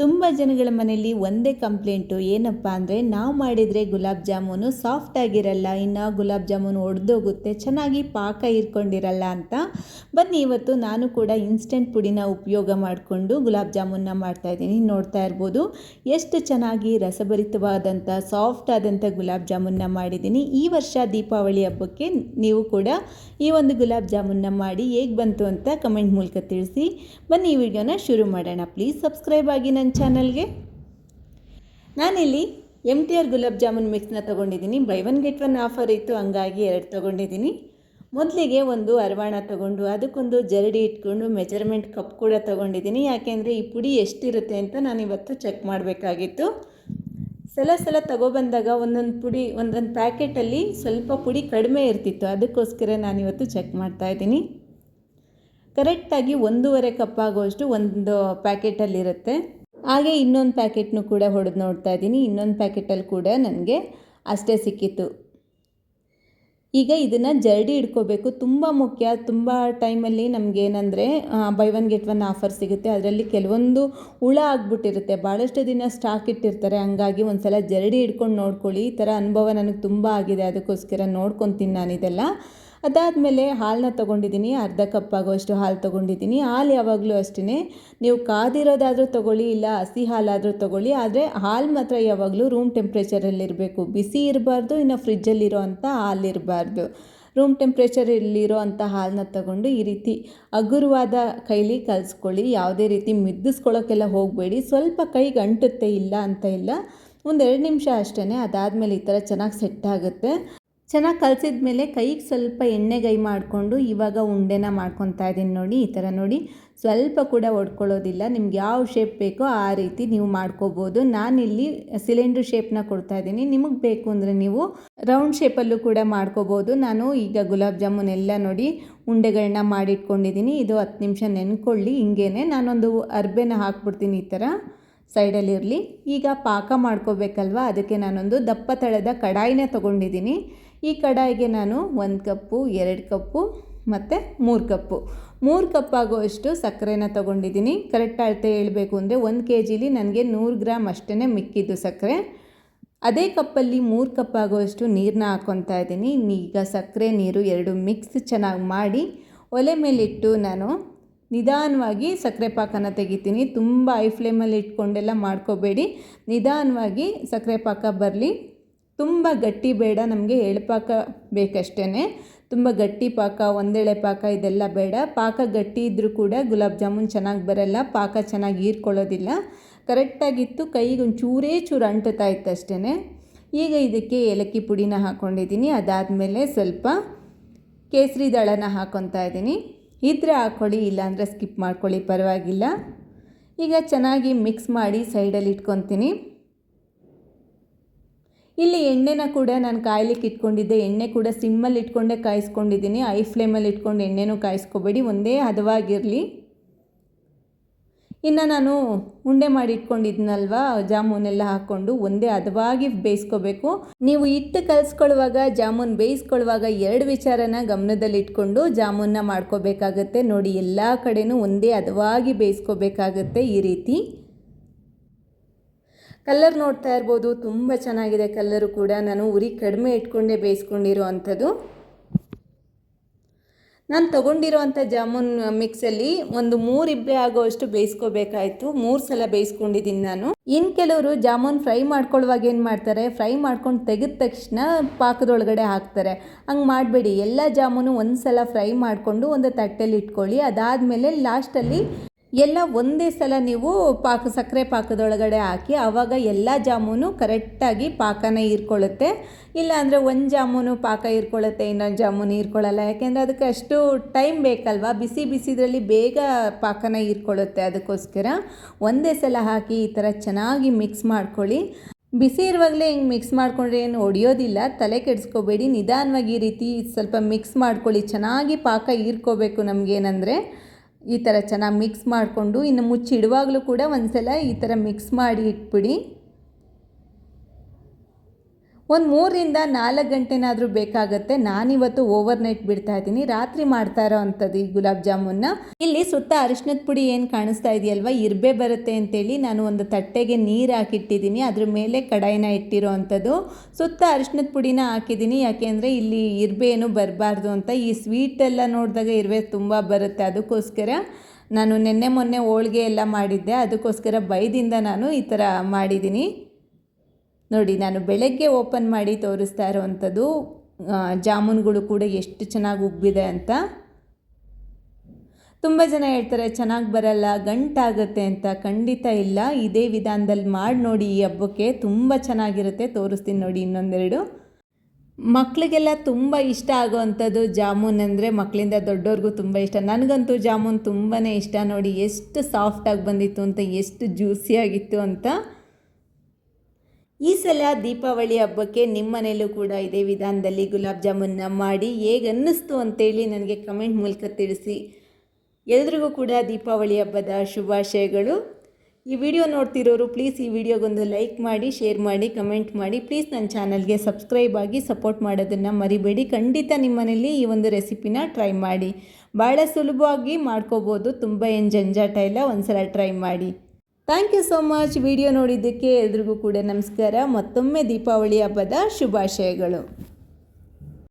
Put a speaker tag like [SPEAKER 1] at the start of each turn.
[SPEAKER 1] ತುಂಬ ಜನಗಳ ಮನೆಯಲ್ಲಿ ಒಂದೇ ಕಂಪ್ಲೇಂಟು ಏನಪ್ಪ ಅಂದರೆ ನಾವು ಮಾಡಿದರೆ ಗುಲಾಬ್ ಜಾಮೂನು ಸಾಫ್ಟ್ ಆಗಿರಲ್ಲ, ಇನ್ನು ಗುಲಾಬ್ ಜಾಮೂನು ಒಡೆದೋಗುತ್ತೆ, ಚೆನ್ನಾಗಿ ಪಾಕ ಇರ್ಕೊಂಡಿರಲ್ಲ ಅಂತ. ಬನ್ನಿ, ಇವತ್ತು ನಾನು ಕೂಡ ಇನ್ಸ್ಟೆಂಟ್ ಪುಡಿನ ಉಪಯೋಗ ಮಾಡಿಕೊಂಡು ಗುಲಾಬ್ ಜಾಮೂನ್ನ ಮಾಡ್ತಾಯಿದ್ದೀನಿ ನೋಡ್ತಾ ಇರ್ಬೋದು, ಎಷ್ಟು ಚೆನ್ನಾಗಿ ರಸಭರಿತವಾದಂಥ ಸಾಫ್ಟ್ ಆದಂಥ ಗುಲಾಬ್ ಜಾಮೂನ್ನ ಮಾಡಿದ್ದೀನಿ. ಈ ವರ್ಷ ದೀಪಾವಳಿ ಹಬ್ಬಕ್ಕೆ ನೀವು ಕೂಡ ಈ ಒಂದು ಗುಲಾಬ್ ಜಾಮೂನ್ನ ಮಾಡಿ ಹೇಗೆ ಬಂತು ಅಂತ ಕಮೆಂಟ್ ಮೂಲಕ ತಿಳಿಸಿ. ಬನ್ನಿ, ಈ ವಿಡಿಯೋನ ಶುರು ಮಾಡೋಣ. ಪ್ಲೀಸ್ ಸಬ್ಸ್ಕ್ರೈಬ್ ಆಗಿ ನನ್ನ ಚಾನಲ್ಗೆ ನಾನಿಲ್ಲಿ M T R gulab jamun ಮಿಕ್ಸ್ನ ತೊಗೊಂಡಿದ್ದೀನಿ. Buy one get one offer ಇತ್ತು, ಹಂಗಾಗಿ ಎರಡು ತೊಗೊಂಡಿದ್ದೀನಿ. ಮೊದಲಿಗೆ ಒಂದು ಅರವಾಣ ತೊಗೊಂಡು, ಅದಕ್ಕೊಂದು ಜರಡಿ ಇಟ್ಕೊಂಡು ಮೆಜರ್ಮೆಂಟ್ ಕಪ್ ಕೂಡ ತೊಗೊಂಡಿದ್ದೀನಿ. ಯಾಕೆಂದರೆ ಈ ಪುಡಿ ಎಷ್ಟಿರುತ್ತೆ ಅಂತ ನಾನು ಇವತ್ತು ಚೆಕ್ ಮಾಡಬೇಕಾಗಿತ್ತು. ಸಲ ಸಲ ತಗೊಬಂದಾಗ ಒಂದೊಂದು ಪುಡಿ, ಒಂದೊಂದು ಪ್ಯಾಕೆಟಲ್ಲಿ ಸ್ವಲ್ಪ ಪುಡಿ ಕಡಿಮೆ ಇರ್ತಿತ್ತು. ಅದಕ್ಕೋಸ್ಕರ ನಾನಿವತ್ತು ಚೆಕ್ ಮಾಡ್ತಾಯಿದ್ದೀನಿ ಕರೆಕ್ಟಾಗಿ ಒಂದೂವರೆ ಕಪ್ ಆಗುವಷ್ಟು ಒಂದು ಪ್ಯಾಕೆಟಲ್ಲಿರುತ್ತೆ ಹಾಗೆ ಇನ್ನೊಂದು ಪ್ಯಾಕೆಟ್ನು ಕೂಡ ಹೊಡೆದು ನೋಡ್ತಾ ಇದ್ದೀನಿ. ಇನ್ನೊಂದು ಪ್ಯಾಕೆಟಲ್ಲಿ ಕೂಡ ನನಗೆ ಅಷ್ಟೇ ಸಿಕ್ಕಿತ್ತು. ಈಗ ಇದನ್ನು ಜರಡಿ ಇಟ್ಕೋಬೇಕು ತುಂಬ ಮುಖ್ಯ. ತುಂಬ ಟೈಮಲ್ಲಿ ನಮಗೇನೆಂದರೆ buy one get one offer ಸಿಗುತ್ತೆ. ಅದರಲ್ಲಿ ಕೆಲವೊಂದು ಹುಳ ಆಗ್ಬಿಟ್ಟಿರುತ್ತೆ. ಭಾಳಷ್ಟು ದಿನ ಸ್ಟಾಕ್ ಇಟ್ಟಿರ್ತಾರೆ. ಹಂಗಾಗಿ ಒಂದು ಸಲ ಜರಡಿ ಹಿಡ್ಕೊಂಡು ನೋಡ್ಕೊಳ್ಳಿ. ಈ ಥರ ಅನುಭವ ನನಗೆ ತುಂಬ ಆಗಿದೆ. ಅದಕ್ಕೋಸ್ಕರ ನೋಡ್ಕೊತೀನಿ ನಾನಿದೆಲ್ಲ. ಅದಾದಮೇಲೆ ಹಾಲನ್ನ ತೊಗೊಂಡಿದ್ದೀನಿ, ಅರ್ಧ ಕಪ್ ಆಗುವಷ್ಟು ಹಾಲು ತೊಗೊಂಡಿದ್ದೀನಿ. ಹಾಲು ಯಾವಾಗಲೂ ಅಷ್ಟೇ ನೀವು ಕಾದಿರೋದಾದರೂ ತೊಗೊಳ್ಳಿ, ಇಲ್ಲ ಹಸಿ ಹಾಲಾದರೂ ತೊಗೊಳ್ಳಿ, ಆದರೆ ಹಾಲು ಮಾತ್ರ ಯಾವಾಗಲೂ ರೂಮ್ ಟೆಂಪ್ರೇಚರಲ್ಲಿರಬೇಕು ಬಿಸಿ ಇರಬಾರ್ದು, ಇನ್ನು ಫ್ರಿಜ್ಜಲ್ಲಿರೋ ಅಂಥ ಹಾಲಿರಬಾರ್ದು ರೂಮ್ ಟೆಂಪ್ರೇಚರಲ್ಲಿರೋ ಅಂಥ ಹಾಲನ್ನ ತಗೊಂಡು ಈ ರೀತಿ ಹಗುರವಾದ ಕೈಲಿ ಕಲಿಸ್ಕೊಳ್ಳಿ. ಯಾವುದೇ ರೀತಿ ಮಿದ್ದಿಸ್ಕೊಳ್ಳೋಕ್ಕೆಲ್ಲ ಹೋಗಬೇಡಿ. ಸ್ವಲ್ಪ ಕೈಗೆ ಅಂಟುತ್ತೆ ಇಲ್ಲ ಅಂತ ಇಲ್ಲ. ಒಂದೆರಡು ನಿಮಿಷ ಅಷ್ಟೇ ಅದಾದಮೇಲೆ ಈ ಥರ ಚೆನ್ನಾಗಿ ಸೆಟ್ ಆಗುತ್ತೆ. ಚೆನ್ನಾಗಿ ಕಲಸಿದ ಮೇಲೆ ಕೈಗೆ ಸ್ವಲ್ಪ ಎಣ್ಣೆಗೈ ಮಾಡಿಕೊಂಡು ಇವಾಗ ಉಂಡೆನ ಮಾಡ್ಕೊತಾ ಇದ್ದೀನಿ ನೋಡಿ, ಈ ಥರ ನೋಡಿ. ಸ್ವಲ್ಪ ಕೂಡ ಒಡ್ಕೊಳ್ಳೋದಿಲ್ಲ. ನಿಮ್ಗೆ ಯಾವ ಶೇಪ್ ಬೇಕೋ ಆ ರೀತಿ ನೀವು ಮಾಡ್ಕೋಬೋದು. ನಾನಿಲ್ಲಿ ಸಿಲಿಂಡ್ರ್ ಶೇಪ್ನ ಕೊಡ್ತಾ ಇದ್ದೀನಿ. ನಿಮಗೆ ಬೇಕು ಅಂದರೆ ನೀವು ರೌಂಡ್ ಶೇಪಲ್ಲೂ ಕೂಡ ಮಾಡ್ಕೋಬೋದು. ನಾನು ಈಗ ಗುಲಾಬ್ ಜಾಮೂನ್ ಎಲ್ಲ ನೋಡಿ ಉಂಡೆಗಳನ್ನ ಮಾಡಿಟ್ಕೊಂಡಿದ್ದೀನಿ. ಇದು ಹತ್ತು ನಿಮಿಷ ನೆನ್ಕೊಳ್ಳಿ. ಹಿಂಗೇನೆ ನಾನೊಂದು ಅರ್ಬೆನ ಹಾಕ್ಬಿಡ್ತೀನಿ ಈ ಥರ ಸೈಡಲ್ಲಿರಲಿ ಈಗ ಪಾಕ ಮಾಡ್ಕೋಬೇಕಲ್ವ? ಅದಕ್ಕೆ ನಾನೊಂದು ದಪ್ಪ ತಳದ ಕಡಾಯಿನ ತೊಗೊಂಡಿದ್ದೀನಿ. ಈ ಕಡಾಯಿಗೆ ನಾನು ಒಂದು ಕಪ್ಪು, ಎರಡು ಕಪ್ಪು ಮತ್ತು ಮೂರು ಕಪ್ಪು. ಮೂರು ಕಪ್ ಆಗುವಷ್ಟು ಸಕ್ಕರೆನ ತೊಗೊಂಡಿದ್ದೀನಿ. ಕರೆಕ್ಟ್ ಅಳತೆ ಹೇಳಬೇಕು ಅಂದರೆ ಒಂದು ಕೆ ಜಿಲಿ ನನಗೆ ನೂರು ಗ್ರಾಮ್ ಅಷ್ಟೇ ಮಿಕ್ಕಿದ್ದು ಸಕ್ಕರೆ. ಅದೇ ಕಪ್ಪಲ್ಲಿ ಮೂರು ಕಪ್ ಆಗುವಷ್ಟು ನೀರನ್ನ ಹಾಕ್ಕೊತಾ ಇದ್ದೀನಿ. ಈಗ ಸಕ್ಕರೆ, ನೀರು ಎರಡು ಮಿಕ್ಸ್ ಚೆನ್ನಾಗಿ ಮಾಡಿ ಒಲೆ ಮೇಲಿಟ್ಟು ನಾನು ನಿಧಾನವಾಗಿ ಸಕ್ಕರೆ ಪಾಕನ ತೆಗಿತೀನಿ. ತುಂಬ ಐ ಫ್ಲೇಮಲ್ಲಿ ಇಟ್ಕೊಂಡೆಲ್ಲ ಮಾಡ್ಕೋಬೇಡಿ. ನಿಧಾನವಾಗಿ ಸಕ್ಕರೆ ಪಾಕ ಬರಲಿ. ತುಂಬ ಗಟ್ಟಿ ಬೇಡ ನಮಗೆ ಎಳ್ಪಾಕ ಬೇಕಷ್ಟೇ ತುಂಬ ಗಟ್ಟಿ ಪಾಕ, ಒಂದೆಳೆ ಪಾಕ ಇದೆಲ್ಲ ಬೇಡ. ಪಾಕ ಗಟ್ಟಿ ಇದ್ದರೂ ಕೂಡ ಗುಲಾಬ್ ಜಾಮೂನ್ ಚೆನ್ನಾಗಿ ಬರಲ್ಲ. ಪಾಕ ಚೆನ್ನಾಗಿ ಹೀರ್ಕೊಳ್ಳೋದಿಲ್ಲ. ಕರೆಕ್ಟಾಗಿತ್ತು, ಕೈಗೆ ಒಂದು ಚೂರೇ ಚೂರು ಅಂಟುತ್ತಾ ಇತ್ತು ಅಷ್ಟೇ ಈಗ ಇದಕ್ಕೆ ಏಲಕ್ಕಿ ಪುಡಿನ ಹಾಕ್ಕೊಂಡಿದ್ದೀನಿ ಅದಾದಮೇಲೆ ಸ್ವಲ್ಪ ಕೇಸರಿ ದಳನ ಹಾಕ್ಕೊತಾ ಇದ್ದೀನಿ. ಇದ್ರೆ ಹಾಕ್ಕೊಳ್ಳಿ ಇಲ್ಲಾಂದರೆ ಸ್ಕಿಪ್ ಮಾಡ್ಕೊಳ್ಳಿ, ಪರವಾಗಿಲ್ಲ. ಈಗ ಚೆನ್ನಾಗಿ ಮಿಕ್ಸ್ ಮಾಡಿ ಸೈಡಲ್ಲಿ ಇಟ್ಕೊತೀನಿ. ಇಲ್ಲಿ ಎಣ್ಣೆನ ಕೂಡ ನಾನು ಕಾಯ್ಲಿಕ್ಕೆ ಇಟ್ಕೊಂಡಿದ್ದೆ. ಎಣ್ಣೆ ಕೂಡ ಸಿಮ್ಮಲ್ಲಿ ಇಟ್ಕೊಂಡೇ, ಕಾಯಿಸ್ಕೊಂಡಿದ್ದೀನಿ. ಐ ಫ್ಲೇಮಲ್ಲಿ ಇಟ್ಕೊಂಡು ಎಣ್ಣೆನೂ ಕಾಯಿಸ್ಕೋಬೇಡಿ. ಒಂದೇ ಹದವಾಗಿರಲಿ. ಇನ್ನು ನಾನು ಉಂಡೆ ಮಾಡಿ ಇಟ್ಕೊಂಡಿದ್ನಲ್ವ, ಜಾಮೂನೆಲ್ಲ ಹಾಕ್ಕೊಂಡು ಒಂದೇ ಹದವಾಗಿ ಬೇಯಿಸ್ಕೋಬೇಕು. ನೀವು ಹಿಟ್ಟು ಕಲಿಸ್ಕೊಳ್ಳುವಾಗ, ಜಾಮೂನ್ ಬೇಯಿಸ್ಕೊಳ್ಳುವಾಗ ಎರಡು ವಿಚಾರನ ಗಮನದಲ್ಲಿ ಇಟ್ಕೊಂಡು ಜಾಮೂನ್ನ ಮಾಡ್ಕೋಬೇಕಾಗತ್ತೆ. ನೋಡಿ, ಎಲ್ಲ ಕಡೆನೂ ಒಂದೇ ಹದವಾಗಿ ಬೇಯಿಸ್ಕೋಬೇಕಾಗತ್ತೆ ಈ ರೀತಿ. ಕಲ್ಲರ್ ನೋಡ್ತಾ ಇರ್ಬೋದು, ತುಂಬ ಚೆನ್ನಾಗಿದೆ ಕಲ್ಲರು ಕೂಡ. ನಾನು ಉರಿ ಕಡಿಮೆ ಇಟ್ಕೊಂಡೇ ಬೇಯಿಸ್ಕೊಂಡಿರೋ ಅಂಥದ್ದು. ನಾನು ತೊಗೊಂಡಿರೋವಂಥ ಜಾಮೂನ್ ಮಿಕ್ಸಲ್ಲಿ ಒಂದು ಮೂರು ಇಬ್ಬೆ ಆಗೋವಷ್ಟು ಬೇಯಿಸ್ಕೋಬೇಕಾಯಿತು. ಮೂರು ಸಲ ಬೇಯಿಸ್ಕೊಂಡಿದ್ದೀನಿ ನಾನು. ಇನ್ನು ಕೆಲವರು ಜಾಮೂನ್ ಫ್ರೈ ಮಾಡ್ಕೊಳ್ಳುವಾಗ ಏನು ಮಾಡ್ತಾರೆ, ಫ್ರೈ ಮಾಡ್ಕೊಂಡು ತೆಗೆದ ತಕ್ಷಣ ಪಾಕದೊಳಗಡೆ ಹಾಕ್ತಾರೆ. ಹಂಗೆ ಮಾಡಬೇಡಿ. ಎಲ್ಲ ಜಾಮೂನು ಒಂದು ಸಲ ಫ್ರೈ ಮಾಡಿಕೊಂಡು ಒಂದು ತಟ್ಟೆಲಿ ಇಟ್ಕೊಳ್ಳಿ. ಅದಾದಮೇಲೆ ಲಾಸ್ಟಲ್ಲಿ ಎಲ್ಲ ಒಂದೇ ಸಲ ನೀವು ಪಾಕ, ಸಕ್ಕರೆ ಪಾಕದೊಳಗಡೆ ಹಾಕಿ ಆವಾಗ ಎಲ್ಲ ಜಾಮೂನು ಕರೆಕ್ಟಾಗಿ ಪಾಕನ ಹೀರ್ಕೊಳ್ಳುತ್ತೆ ಇಲ್ಲಾಂದರೆ ಒಂದು ಜಾಮೂನು ಪಾಕ ಹೀರ್ಕೊಳ್ಳುತ್ತೆ ಇನ್ನೊಂದು ಜಾಮೂನು ಹೀರ್ಕೊಳ್ಳಲ್ಲ ಯಾಕೆಂದರೆ ಅದಕ್ಕೆ ಅಷ್ಟು ಟೈಮ್ ಬೇಕಲ್ವಾ? ಬಿಸಿ ಬಿಸಿದ್ರಲ್ಲಿ ಬೇಗ ಪಾಕನ ಹೀರ್ಕೊಳ್ಳುತ್ತೆ ಅದಕ್ಕೋಸ್ಕರ. ಒಂದೇ ಸಲ ಹಾಕಿ ಈ ಥರ ಚೆನ್ನಾಗಿ ಮಿಕ್ಸ್ ಮಾಡ್ಕೊಳ್ಳಿ. ಬಿಸಿ ಇರುವಾಗಲೇ ಹಿಂಗೆ ಮಿಕ್ಸ್ ಮಾಡಿಕೊಂಡ್ರೆ ಏನು ಒಡೆಯೋದಿಲ್ಲ. ತಲೆ ಕೆಡಿಸ್ಕೋಬೇಡಿ. ನಿಧಾನವಾಗಿ ಈ ರೀತಿ ಸ್ವಲ್ಪ ಮಿಕ್ಸ್ ಮಾಡ್ಕೊಳ್ಳಿ. ಚೆನ್ನಾಗಿ ಪಾಕ ಹೀರ್ಕೋಬೇಕು ನಮಗೇನಂದರೆ ಈ ಥರ ಚೆನ್ನಾಗಿ ಮಿಕ್ಸ್ ಮಾಡಿಕೊಂಡು ಇನ್ನು ಮುಚ್ಚಿಡುವಾಗಲೂ ಕೂಡ ಒಂದು ಸಲ ಈ ಥರ ಮಿಕ್ಸ್ ಮಾಡಿ ಇಟ್ಬಿಡಿ. ಒಂದು ಮೂರರಿಂದ ನಾಲ್ಕು ಗಂಟೆನಾದರೂ ಬೇಕಾಗುತ್ತೆ. ನಾನಿವತ್ತು ಓವರ್ ನೈಟ್ ಬಿಡ್ತಾ ಇದ್ದೀನಿ. ರಾತ್ರಿ ಮಾಡ್ತಾ ಇರೋ ಅಂಥದ್ದು ಈ ಗುಲಾಬ್ ಜಾಮೂನ್ನ. ಇಲ್ಲಿ ಸುತ್ತ ಅರಿಶಿನದ ಪುಡಿ ಏನು ಕಾಣಿಸ್ತಾ ಇದೆಯಲ್ವ? ಇರ್ಬೆ ಬರುತ್ತೆ ಅಂತೇಳಿ ನಾನು ಒಂದು ತಟ್ಟೆಗೆ ನೀರು ಹಾಕಿಟ್ಟಿದ್ದೀನಿ. ಅದ್ರ ಮೇಲೆ ಕಡಾಯಿನ ಇಟ್ಟಿರೋ ಅಂಥದ್ದು. ಸುತ್ತ ಅರಿಶಿನದ ಪುಡಿನ ಹಾಕಿದ್ದೀನಿ. ಯಾಕೆಂದರೆ ಇಲ್ಲಿ ಇರ್ಬೆ ಏನು ಬರಬಾರ್ದು ಅಂತ. ಈ ಸ್ವೀಟೆಲ್ಲ ನೋಡಿದಾಗ ಇರ್ಬೆ ತುಂಬ ಬರುತ್ತೆ. ಅದಕ್ಕೋಸ್ಕರ ನಾನು ನಿನ್ನೆ ಮೊನ್ನೆ ಹೋಳಿಗೆ ಎಲ್ಲ ಮಾಡಿದ್ದೆ. ಅದಕ್ಕೋಸ್ಕರ ಬೈದಿಂದ ನಾನು ಈ ಥರ ಮಾಡಿದ್ದೀನಿ. ನೋಡಿ, ನಾನು ಬೆಳಗ್ಗೆ ಓಪನ್ ಮಾಡಿ ತೋರಿಸ್ತಾ ಇರೋವಂಥದ್ದು ಜಾಮೂನ್ಗಳು ಕೂಡ ಎಷ್ಟು ಚೆನ್ನಾಗಿ ಉಬ್ಬಿದೆ ಅಂತ. ತುಂಬ ಜನ ಹೇಳ್ತಾರೆ, ಚೆನ್ನಾಗಿ ಬರಲ್ಲ, ಗಂಟಾಗುತ್ತೆ ಅಂತ. ಖಂಡಿತ ಇಲ್ಲ. ಇದೇ ವಿಧಾನದಲ್ಲಿ ಮಾಡಿ ನೋಡಿ, ಈ ಹಬ್ಬಕ್ಕೆ ತುಂಬ ಚೆನ್ನಾಗಿರುತ್ತೆ. ತೋರಿಸ್ತೀನಿ ನೋಡಿ ಇನ್ನೊಂದೆರಡು. ಮಕ್ಕಳಿಗೆಲ್ಲ ತುಂಬ ಇಷ್ಟ ಆಗೋವಂಥದ್ದು ಜಾಮೂನ್ ಅಂದರೆ ಮಕ್ಕಳಿಂದ ದೊಡ್ಡವ್ರಿಗೂ ತುಂಬ ಇಷ್ಟ. ನನಗಂತೂ ಜಾಮೂನ್ ತುಂಬಾ ಇಷ್ಟ ನೋಡಿ, ಎಷ್ಟು ಸಾಫ್ಟಾಗಿ ಬಂದಿತ್ತು ಅಂತ, ಎಷ್ಟು ಜ್ಯೂಸಿಯಾಗಿತ್ತು ಅಂತ. ಈ ಸಲ ದೀಪಾವಳಿ ಹಬ್ಬಕ್ಕೆ ನಿಮ್ಮ ಮನೇಲೂ ಕೂಡ ಇದೇ ವಿಧಾನದಲ್ಲಿ ಗುಲಾಬ್ ಜಾಮೂನ್ನ ಮಾಡಿ ಹೇಗೆ ಅನ್ನಿಸ್ತು ಅಂತೇಳಿ ನನಗೆ ಕಮೆಂಟ್ ಮೂಲಕ ತಿಳಿಸಿ. ಎಲ್ರಿಗೂ ಕೂಡ ದೀಪಾವಳಿ ಹಬ್ಬದ ಶುಭಾಶಯಗಳು. ಈ ವಿಡಿಯೋ ನೋಡ್ತಿರೋರು ಪ್ಲೀಸ್ ಈ ವಿಡಿಯೋಗೊಂದು ಲೈಕ್ ಮಾಡಿ, ಶೇರ್ ಮಾಡಿ, ಕಮೆಂಟ್ ಮಾಡಿ. ಪ್ಲೀಸ್ ನನ್ನ ಚಾನಲ್ಗೆ ಸಬ್ಸ್ಕ್ರೈಬ್ ಆಗಿ ಸಪೋರ್ಟ್ ಮಾಡೋದನ್ನು ಮರಿಬೇಡಿ. ಖಂಡಿತ ನಿಮ್ಮ ಮನೇಲಿ ಈ ಒಂದು ರೆಸಿಪಿನ ಟ್ರೈ ಮಾಡಿ. ಭಾಳ ಸುಲಭವಾಗಿ ಮಾಡ್ಕೋಬೋದು. ತುಂಬ ಏನು ಜಂಜಾಟ ಇಲ್ಲ. ಒಂದ್ಸಲ ಟ್ರೈ ಮಾಡಿ. Thank you so much video ನೋಡಿದ್ದಕ್ಕೆ ಎಲ್ರಿಗೂ ಕೂಡ ನಮಸ್ಕಾರ. ಮತ್ತೊಮ್ಮೆ ದೀಪಾವಳಿ ಹಬ್ಬದ ಶುಭಾಶಯಗಳು.